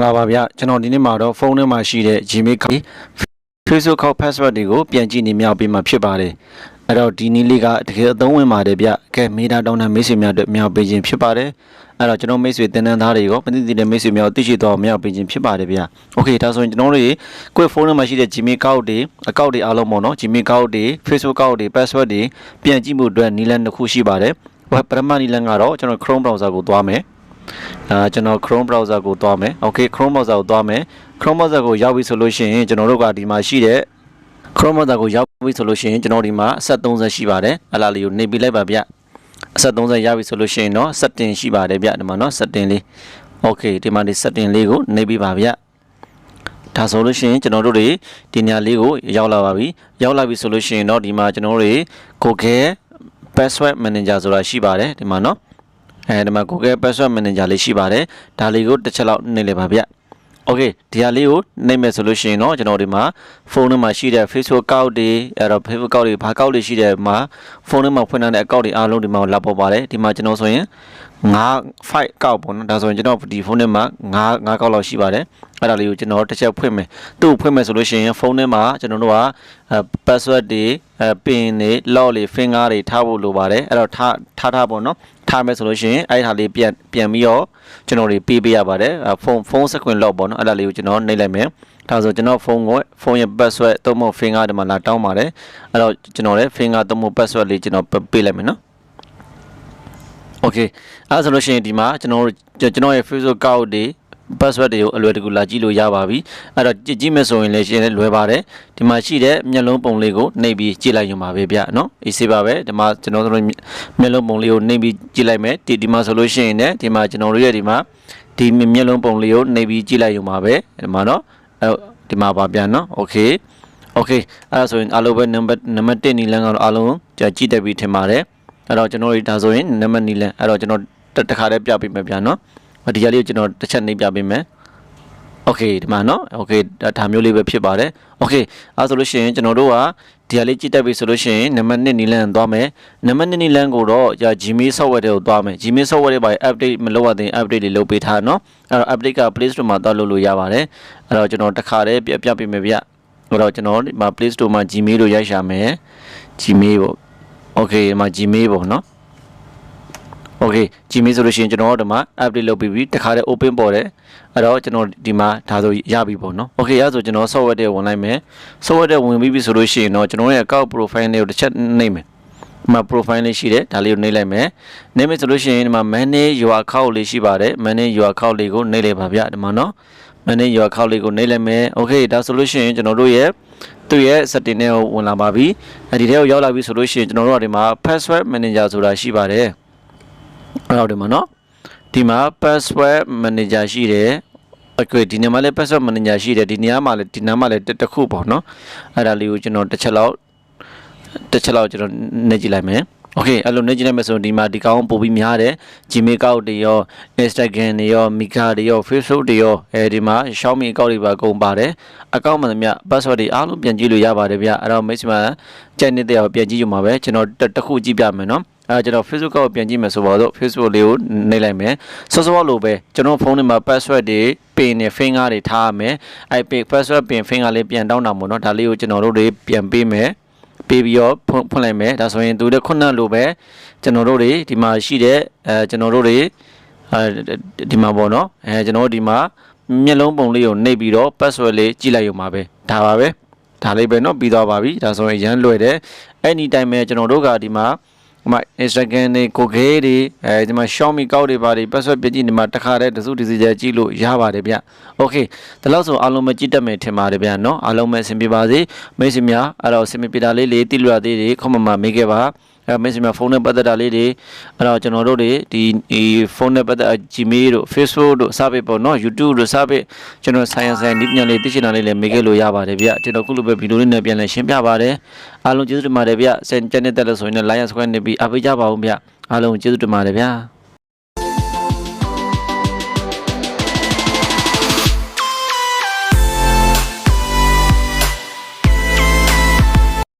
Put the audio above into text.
မင်္ဂလာပါဗျကျွန်တော်ဒီနေ့မှာတော့ဖုန်းထဲမှာရှိတဲ့ Gmail က Facebook ခေါက် password တွေကိုပြန်ကြည့်နေမြောက်ပေးမှာဖြစ်ပါတယ်အဲ့တော့ဒီနည်းလေးကတကယ်အသုံးဝင်ပါတယ်ဗျကဲမေးတာတောင်းတဲ့မိတ်ဆွေများအတွက်မြောက်ပေးခြင်းဖြစ်ပါတယ်အဲ့တော့ကျွန်တော်မိတ်ဆွေတင်တန်းသားတွေရောပဋိသင်တဲ့မိတ်ဆွေများကိုသိရှိတော့မြောက်ပေးခြင်းဖြစ်ပါတယ်ဗျโอเคဒါဆိုရင်ကျွန်တော်တို့ကိုယ့်ဖုန်းထဲမှာရှိတဲ့ Gmail ကောက်တွေအကောက်တွေအားလုံးပေါ့နော် Gmail ကောက်တွေ Facebook ကောက်တွေ password တွေပြန်ကြည့်မှုအတွက်နည်းလမ်းတစ်ခုရှိပါတယ်ပထမနည်းလမ်းကတော့ကျွန်တော် Chrome browser ကိုသွားမယ် အာကျွန်တော် Chrome browser ကိုသွားမယ်။ Okay Chrome browser ကိုသွားမယ်။ Chrome browser ကိုရောက်ပြီဆိုလို့ရှိရင်ကျွန်တော်တို့ကဒီမှာရှိတဲ့ Chrome browser ကိုရောက်ပြီဆိုလို့ရှိရင်ကျွန်တော်ဒီမှာအဆက်30ရှိပါတယ်။အလားလေးကိုနှိပ်ပြလိုက်ပါဗျ။အဆက်30ရပြီဆိုလို့ရှိရင်တော့ setting ရှိပါတယ်ဗျဒီမှာနော် setting လေး။ Okay ဒီမှာဒီ setting လေးကိုနှိပ်ပြပါဗျ။ဒါဆိုလို့ရှိရင်ကျွန်တော်တို့တွေဒီညလေးကိုရောက်လာပါပြီ။ရောက်လာပြီဆိုလို့ရှိရင်တော့ဒီမှာကျွန်တော်တို့တွေ Google password manager ဆိုတာရှိပါတယ်ဒီမှာနော်။ အဲဒီမှာ Google Password Manager လေးရှိပါတယ်ဒါလေးကိုတစ်ချက်လောက်နှိပ်လိုက်ပါဗျ။ Okay ဒီဟာလေးကိုနှိပ်မယ်ဆိုလို့ရှိရင်တော့ကျွန်တော်ဒီမှာဖုန်းထဲမှာရှိတဲ့ Facebook account တွေအဲ့တော့ Facebook account တွေဘာ account တွေရှိတဲ့မှာဖုန်းထဲမှာဖွင့်ထားတဲ့ account တွေအားလုံးဒီမှာလာပေါ်ပါတယ်ဒီမှာကျွန်တော်ဆိုရင် 9 5 account ပေါ့နော်ဒါဆိုရင်ကျွန်တော်ဒီဖုန်းထဲမှာ9 9 account လောက်ရှိပါတယ်အဲ့ဒါလေးကိုကျွန်တော်တစ်ချက်ဖွင့်မယ်သူ့ကိုဖွင့်မယ်ဆိုလို့ရှိရင်ဖုန်းထဲမှာကျွန်တော်တို့က password တွေ pin တွေ lock တွေ finger တွေထားဖို့လိုပါတယ်အဲ့တော့ထားထားထားပေါ့နော်ထားမယ်ဆိုလို့ရှိရင်အဲ့ဒါလေးပြန်ပြန်ပြီးတော့ကျွန်တော်တွေပေးပေးရပါတယ်ဖုန်းဖုန်းစကွင် lock ပေါ့နော်အဲ့ဒါလေးကိုကျွန်တော်နှိပ်လိုက်မယ်ဒါဆိုကျွန်တော်ဖုန်းကိုဖုန်းရဲ့ password သုံးဖို့ finger ဒီမှာလာတောင်းပါတယ်အဲ့တော့ကျွန်တော်လည်း finger သုံးဖို့ password လေးကျွန်တော်ပေးလိုက်မယ်နော် Okay အဲဆိုလို့ရှိရင်ဒီမှာကျွန်တော်တို့ကျွန်တော်ရဲ့ Facebook account တွေ password တွေကိုအလွယ်တကူလာကြည့်လို့ရပါပြီအဲ့တော့ကြည့်ကြည့်မယ်ဆိုရင်လည်းရှင်းလည်းလွယ်ပါတယ်ဒီမှာရှိတဲ့မျက်လုံးပုံလေးကိုနှိပ်ပြီးကြည့်လိုက်ရုံပါပဲဗျနော်အေးစေးပါပဲဒီမှာကျွန်တော်တို့မျက်လုံးပုံလေးကိုနှိပ်ပြီးကြည့်လိုက်မယ်ဒီဒီမှာဆိုလို့ရှိရင်လည်းဒီမှာကျွန်တော်တို့ရဲ့ဒီမှာဒီမျက်လုံးပုံလေးကိုနှိပ်ပြီးကြည့်လိုက်ရုံပါပဲဒီမှာနော်အဲဒီမှာပါပြန်နော် okay okay အဲ့ဒါဆိုရင်အားလုံးပဲ number number 1နီလန်းကတော့အားလုံးကြည့်တတ်ပြီးထင်ပါတယ် အဲ့တော့ကျွန်တော်တို့ဒါဆိုရင် number နီလန်းအဲ့တော့ကျွန်တော်တခါတည်းပြပေးမယ်ဗျာနော်ဒီကြလေးကိုကျွန်တော်တစ်ချက်နှိပ်ပြပေးမယ်โอเคဒီမှာเนาะโอเคဒါမျိုးလေးပဲဖြစ်ပါတယ်โอเคအဲဆိုလို့ရှိရင်ကျွန်တော်တို့ကဒီဟာလေးကြည့်တတ်ပြီဆိုလို့ရှိရင်နံပါတ်1နီလန်သွားမယ်နံပါတ်2နီလန်ကိုတော့ကြာ Gmail software တွေကိုသွားမယ် Gmail software တွေပါ update မလုပ်ရသေး update တွေလုပ်ပေးထားเนาะအဲ့တော့ update က Play Store မှာသွားလုပ်လို့ရပါတယ်အဲ့တော့ကျွန်တော်တစ်ခါတည်းပြပြပေးမယ်ဗျအဲ့တော့ကျွန်တော်ဒီမှာ Play Store မှာ Gmail ကိုရိုက်ရှာမယ် Gmail ပေါ့ okay ဒီမှာ gmail ပေါ့နော် okay gmail ဆိုလို့ရှိရင်ကျွန်တော်တို့ဒီမှာ update လုပ်ပြီးပြီတခါတည်း open ပေါ်တယ်အဲ့တော့ကျွန်တော်ဒီမှာဒါဆိုရပြီပေါ့နော် okay ရဆိုကျွန်တော် software တွေဝင်လိုက်မယ် software တွေဝင်ပြီးပြီဆိုလို့ရှိရင်တော့ကျွန်တော်ရဲ့ account profile လေးကိုတစ်ချက်နှိပ်မယ်ဒီမှာ profile လေးရှိတယ်ဒါလေးကိုနှိပ်လိုက်မယ်နှိပ်မယ်ဆိုလို့ရှိရင်ဒီမှာ manage your account လေးရှိပါတယ် manage your account လေးကိုနှိပ်လိုက်ပါဗျဒီမှာနော် manage your account လေးကိုနှိပ်လိုက်မယ် Okay ဒါဆိုလို့ရှိရင်ကျွန်တော်တို့ရဲ့သူရဲ့ setting တွေကိုဝင်လာပါပြီအဲဒီထဲကိုရောက်လာပြီဆိုလို့ရှိရင်ကျွန်တော်တို့ကဒီမှာ password manager ဆိုတာရှိပါတယ်အဲ့တော့ဒီမှာနော်ဒီမှာ password manager ရှိတယ်အကွေဒီနေရာမှာလည်း password manager ရှိတယ်ဒီနေရာမှာလည်းဒီနားမှာလည်းတစ်ခုပေါ့နော်အဲ့ဒါလေးကိုကျွန်တော်တစ်ချက်လောက်တစ်ချက်လောက်ကျွန်တော်နှိပ်ကြည့်လိုက်မယ် โอเคအဲ့လိုနေကြည့်လိုက်မယ်ဆိုရင်ဒီမှာဒီကောင်ပို့ပြီးများတယ် Gmail account တွေရော Instagram တွေရော Mika တွေရော Facebook တွေရောအဲဒီမှာ Xiaomi account တွေပါအကုန်ပါတယ် account မှန်သမျှ password တွေအားလုံးပြန်ကြည့်လို့ရပါတယ်ဗျအဲ့တော့ maximum ကြိုက်နေတဲ့အောင်ပြန်ကြည့်ကြမှာပဲကျွန်တော်တစ်ခုကြည့်ပြမယ်နော်အဲကျွန်တော် Facebook ကိုပြန်ကြည့်မယ်ဆိုတော့ Facebook လေးကိုနှိပ်လိုက်မယ်စောစောလိုပဲကျွန်တော်ဖုန်းထဲမှာ password တွေ pin နဲ့ finger တွေထားရမယ်အဲ pin password pin finger လေးပြန်တောင်းတာမို့နော်ဒါလေးကိုကျွန်တော်တို့တွေပြန်ပေးမယ် ပေးပြီးတော့ဖွင့်ဖွင့်လိုက်မယ်ဒါဆိုရင်သူတို့ခုနလိုပဲကျွန်တော်တို့တွေဒီမှာရှိတဲ့အဲကျွန်တော်တို့တွေအဲဒီမှာပေါ့နော်အဲကျွန်တော်တို့ဒီမှာမျက်လုံးပုံလေးကိုနှိပ်ပြီးတော့ password လေးကြည့်လိုက်ရုံပါပဲဒါပါပဲဒါလေးပဲเนาะပြီးသွားပါပြီဒါဆိုရင်ရမ်းလွယ်တယ်အဲ့ဒီတိုင်းပဲကျွန်တော်တို့ကဒီမှာ ဒီမှာ Instagram တွေ Google တွေအဲဒီမှာ Xiaomi ကောက်တွေပါတွေ password ပြကြည့်ဒီမှာတခါတည်းတစုတစည်းကြကြည့်လို့ရပါတယ်ဗျ Okay ဒါလို့ဆိုအားလုံးမကြည့်တတ်မယ်ထင်ပါတယ်ဗျနော်အားလုံးပဲအဆင်ပြေပါစေမိတ်ဆွေများအဲ့တော့အဆင်ပြေတာလေးလေးတိလို့ရသေးတယ်ခွန်မမမေးခဲ့ပါ အဲမင်းစမဖုန်းနဲ့ပတ်သက်တာလေးတွေအဲ့တော့ကျွန်တော်တို့တွေဒီဒီဖုန်းနဲ့ပတ်သက် Gmail တို့ Facebook တို့စပစ်ပေါ့နော် YouTube တို့စပစ်ကျွန်တော်ဆိုင်ဆိုင်ဒီပညာလေးသိချင်တာလေးလည်းမေးခဲ့လို့ရပါတယ်ဗျကျွန်တော်ခုလိုပဲဗီဒီယိုလေးနဲ့ပြန်လဲရှင်းပြပါတယ်အားလုံးကျေးဇူးတင်ပါတယ်ဗျစင်ချန်နဲ့တက်လို့ဆိုရင်လည်း like subscribe နေပြီးအားပေးကြပါဦးဗျအားလုံးကျေးဇူးတင်ပါတယ်ဗျ